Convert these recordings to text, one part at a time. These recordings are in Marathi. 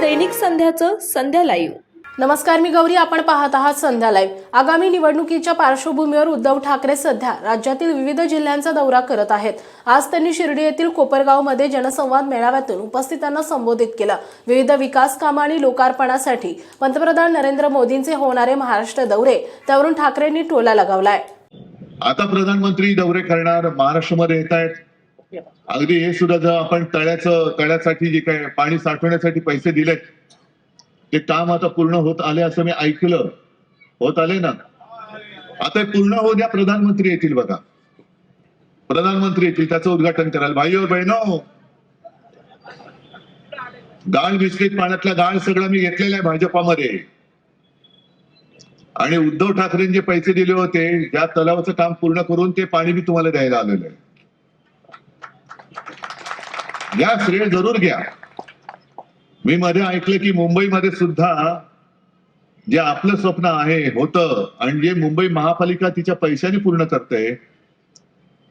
दैनिक संध्याचं संध्या लाईव्ह. नमस्कार मी गौरी. आपण पाहत आहात संध्या लाईव्ह. आगामी निवडणुकीच्या पार्श्वभूमीवर उद्धव ठाकरे सध्या राज्यातील विविध जिल्ह्यांचा दौरा करत आहेत. आज त्यांनी शिर्डी येथील कोपरगावमध्ये जनसंवाद मेळाव्यातून उपस्थितांना संबोधित केलं. विविध विकास कामं आणि लोकार्पणासाठी पंतप्रधान नरेंद्र मोदींचे होणारे महाराष्ट्र दौरे त्यावरून ठाकरेंनी टोला लगावलाय. आता प्रधानमंत्री दौरे करणार महाराष्ट्रामध्ये येत आहेत. अगदी हे सुद्धा जर आपण तळ्याचं तळ्यासाठी जे काय पाणी साठवण्यासाठी पैसे दिलेत ते काम आता पूर्ण होत आले असं मी ऐकलं. होत आले ना? आता पूर्ण होऊ द्या प्रधानमंत्री येतील बघा. प्रधानमंत्री येतील त्याचं उद्घाटन कराल. भाई और बहिणो गाळ मिश्रित पाण्यातला गाळ सगळं मी घेतलेला आहे भाजपामध्ये. आणि उद्धव ठाकरेंनी जे पैसे दिले होते ज्या तलावाचं काम पूर्ण करून ते पाणी मी तुम्हाला द्यायला आलेलं आहे. घ्या श्रेय जरूर घ्या. मी मध्ये ऐकलं की मुंबईमध्ये सुद्धा जे आपलं स्वप्न आहे होतं आणि जे मुंबई महापालिका तिच्या पैशाने पूर्ण करते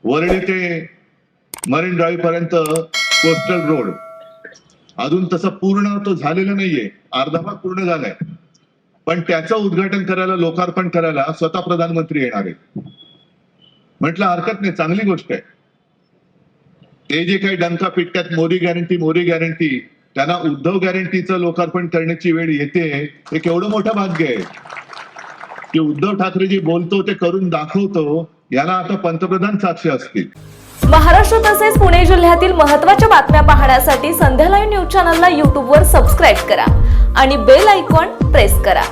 वरळी ते मरीन ड्राईव्ह पर्यंत कोस्टल रोड. अजून तसं पूर्ण तो झालेला नाहीये अर्धा भाग पूर्ण झालाय. पण त्याचं उद्घाटन करायला लोकार्पण करायला स्वतः प्रधानमंत्री येणार आहेत. म्हटलं हरकत नाही चांगली गोष्ट आहे. हे जे काही डंका पिटतात मोदी गॅरंटी मोदी गॅरंटी त्यांना उद्धव गॅरंटीचं लोकार्पण करण्याची वेळ येते हे केवढं मोठं भाग्य आहे. की उद्धव ठाकरे जे बोलतो ते करून दाखवतो याला आता पंतप्रधान साक्षी असतील. महाराष्ट्र तसेच पुणे जिल्ह्यातील महत्त्वाच्या बातम्या पाहण्यासाठी संध्या लाईव्ह न्यूज चॅनलला यूट्यूबवर सबस्क्राईब करा आणि बेल आयकॉन प्रेस करा.